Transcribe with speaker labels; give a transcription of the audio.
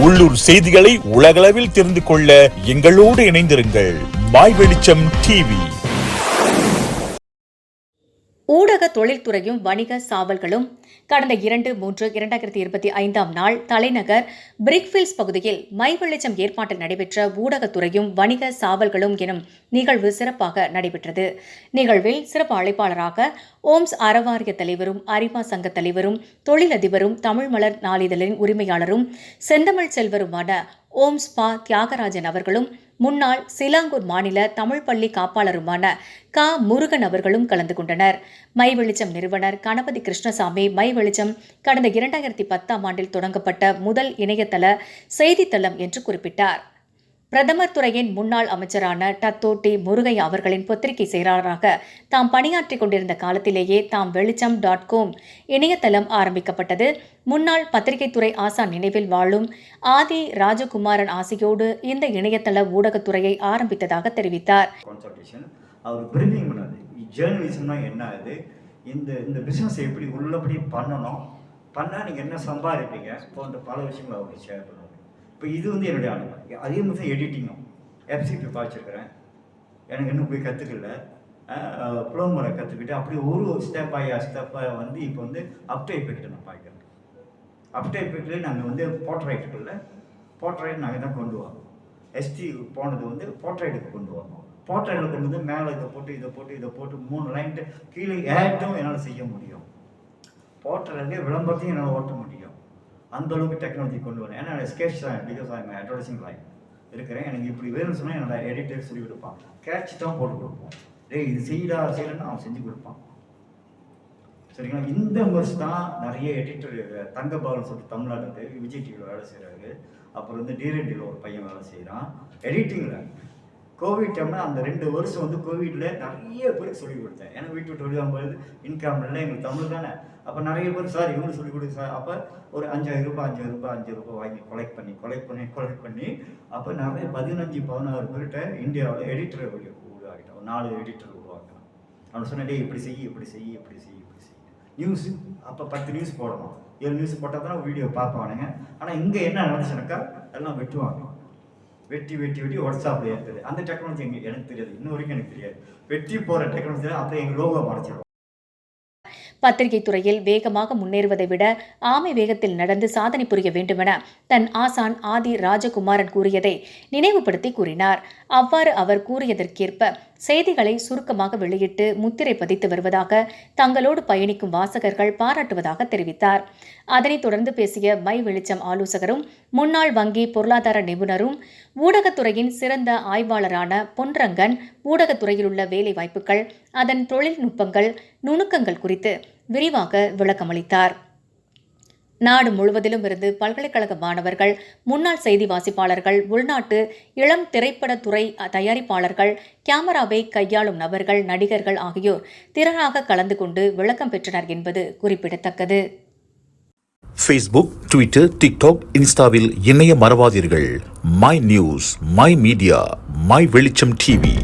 Speaker 1: உள்ளூர் செய்திகளை உலகளவில் தெரிந்து கொள்ள எங்களோடு இணைந்திருங்கள். மாய் வெளிச்சம் டிவி
Speaker 2: ஊடக தொழில்துறையும் வணிக சாவல்களும் கடந்த இரண்டு மூன்று இரண்டாயிரத்தி இருபத்தி ஐந்தாம் நாள் தலைநகர் பிரிக்ஃபீல்ட்ஸ் பகுதியில் மை வெளிச்சம் ஏற்பாட்டில் நடைபெற்ற ஊடகத்துறையும் வணிக சாவல்களும் எனும் நிகழ்வு சிறப்பாக நடைபெற்றது. நிகழ்வில் சிறப்பு அழைப்பாளராக ஓம்ஸ் அறவாரிய தலைவரும் அரிமா சங்க தலைவரும் தொழிலதிபரும் தமிழ் மலர் நாளிதழின் உரிமையாளரும் செந்தமிழ் செல்வருமான ஓம்ஸ் பா தியாகராஜன் அவர்களும் முன்னாள் சிலாங்கூர் மாநில தமிழ் பள்ளி காப்பாளருமான க. முருகன் அவர்களும் கலந்து கொண்டனர். மை வெளிச்சம் நிறுவனர் கணபதி கிருஷ்ணசாமி மை வெளிச்சம் கடந்த இரண்டாயிரத்தி பத்தாம் ஆண்டில் தொடங்கப்பட்ட முதல் இணையதள செய்தித்தளம் என்று குறிப்பிட்டார். பிரதமர் துறையின் முன்னாள் அமைச்சரான டத்தோ டி முருகையா அவர்களின் பத்திரிகை செயலாளராக தாம் பணியாற்றிக் கொண்டிருந்த காலத்திலேயே தாம் வெளிச்சம் டாட் காம் இணையதளம் ஆரம்பிக்கப்பட்டது. முன்னாள் பத்திரிகைத்துறை ஆசான் நினைவில் வாழும் ஆதி ராஜகுமாரன் ஆசையோடு இந்த இணையதள ஊடகத்துறையை ஆரம்பித்ததாக தெரிவித்தார்.
Speaker 3: என்ன இந்த இந்த பிஸ்னஸ் எப்படி உள்ளபடி பண்ணணும்? பண்ணால் நீங்கள் என்ன சம்பாதிப்பீங்க? போன்ற பல விஷயங்களை அவர் ஷேர் பண்ணுவார் இப்போ இது வந்து என்னுடைய அனுபவம் அதே மாதிரி எடிட்டிங்கும் எஃப்சிபி பாய்ச்சிருக்கிறேன். எனக்கு இன்னும் போய் கற்றுக்கல ப்ளோமரை கற்றுக்கிட்டு அப்படி ஒரு ஸ்டெப் ஆகி ஸ்டெப்பாக வந்து இப்போ வந்து அப்டே எஃபெக்ட் நான் பார்க்குறேன் அப்டே எஃபெக்ட்லேயே நாங்கள் வந்து போர்ட்ரைட்டுக்குள்ள போர்ட்ரைட் நாங்கள் தான் கொண்டு வரோம். எஸ்டி போனது வந்து போர்ட்ரைட்டுக்கு கொண்டு வரோம். போர்ட்ரைட்டில் கொண்டு வந்து மேலே இதை போட்டு இதை போட்டு இதை போட்டு மூணு லைன்ட்டு கீழே ஏட்டும் என்னால் செய்ய முடியும். போர்ட்ரைட்லேயே விளம்பரத்தையும் என்னால் ஓட்ட முடியும். அந்த அளவுக்கு டெக்னாலஜி கொண்டு வரேன். ஏன்னா ஸ்கெட்ச் தான் பிகாஸ் ஐ அட்வர்டைசிங் லைன் இருக்கிறேன். எனக்கு இப்படி வேணும்னு சொன்னால் என்னோட எடிட்டர் சொல்லி கொடுப்பான். கேட்ச் தான் போட்டு கொடுப்போம். டேய் இது செய்யடா செய்யலன்னா அவன் செஞ்சு கொடுப்பான். சரிங்களா? இந்த வருஷம் தான் நிறைய எடிட்டர் தங்கபாலன் சொல்லிட்டு தமிழ்நாடு விஜய் டிவியில் வேலை செய்கிறாரு அப்புறம் வந்து டிரெண்டியில் ஒரு பையன் வேலை செய்கிறான் எடிட்டிங்கில் கோவிட் டைமில் அந்த ரெண்டு வருஷம் வந்து கோவிட்ல நிறைய பேருக்கு சொல்லிக் கொடுத்தேன். ஏன்னா வீட்டு விட்டு வெளியே வரும்போது இன்கம் இல்லை எங்களுக்கு தமிழ் தானே. அப்போ நிறைய பேர் சார் இவங்களுக்கு சொல்லிக் கொடுங்க சார். அப்போ ஒரு அஞ்சாயிரம் ரூபாய் அஞ்சாயிரம் ரூபாய் அஞ்சு ரூபாய் வாங்கி கொலெக்ட் பண்ணி கொலெக்ட் பண்ணி கொலெக்ட் பண்ணி அப்போ நிறைய பதினஞ்சு பதினாறு பேர்கிட்ட இந்தியாவில் எடிட்டர் உருவாக்கிட்டோம் ஒரு நாலு எடிட்டர் உருவாக்கினோம். அவன் சொன்னே இப்படி செய்ய இப்படி செய்ய இப்படி செய்ய இப்படி செய்ய நியூஸ் அப்போ பத்து நியூஸ் போடணும். ஏழு நியூஸ் போட்டால் தான் வீடியோ பார்ப்பானுங்க. ஆனால் இங்கே என்ன நடந்துச்சுனாக்கா எல்லாம் வெட்டுவாங்க. வெட்டி வெட்டி வெட்டி வாட்ஸ்அப்பில் ஏற்றுது அந்த டெக்னாலஜி எங்களுக்கு எனக்கு தெரியாது. இன்ன வரைக்கும் எனக்கு தெரியாது. வெட்டி போகிற டெக்னாலஜி அப்புறம் எங்கள் லோகோ மறைச்சிடும்.
Speaker 2: பத்திரிகை துறையில் வேகமாக முன்னேறுவதை விட ஆமை வேகத்தில் நடந்து சாதனை புரிய வேண்டுமென தன் ஆசான் ஆதி ராஜகுமாரன் கூறியதை நினைவுபடுத்தி கூறினார். அவ்வாறு அவர் கூறியதற்கேற்ப செய்திகளை சுருக்கமாக வெளியிட்டு முத்திரை பதித்து வருவதாக தங்களோடு பயணிக்கும் வாசகர்கள் பாராட்டுவதாக தெரிவித்தார். அதனைத் தொடர்ந்து பேசிய மை வெளிச்சம் ஆலோசகரும் முன்னாள் வங்கி பொருளாதார நிபுணரும் ஊடகத்துறையின் சிறந்த ஆய்வாளரான பொன்ரங்கன் ஊடகத்துறையில் உள்ள வேலைவாய்ப்புகள் அதன் தொழில்நுட்பங்கள் நுணுக்கங்கள் குறித்து விரிவாக விளக்கமளித்தார். நாடு முழுவதிலும் இருந்து பல்கலைக்கழக மாணவர்கள் முன்னாள் செய்தி வாசிப்பாளர்கள் உள்நாட்டு இளம் திரைப்படத்துறை தயாரிப்பாளர்கள் கேமராவை கையாளும் நபர்கள் நடிகர்கள் ஆகியோர் திறனாக கலந்து கொண்டு விளக்கம் பெற்றனர் என்பது குறிப்பிடத்தக்கது.
Speaker 1: ஃபேஸ்புக் ட்விட்டர் டிக்டாக் இன்ஸ்டாவில் இணைய மறவாதீர்கள். My news my media my Velicham TV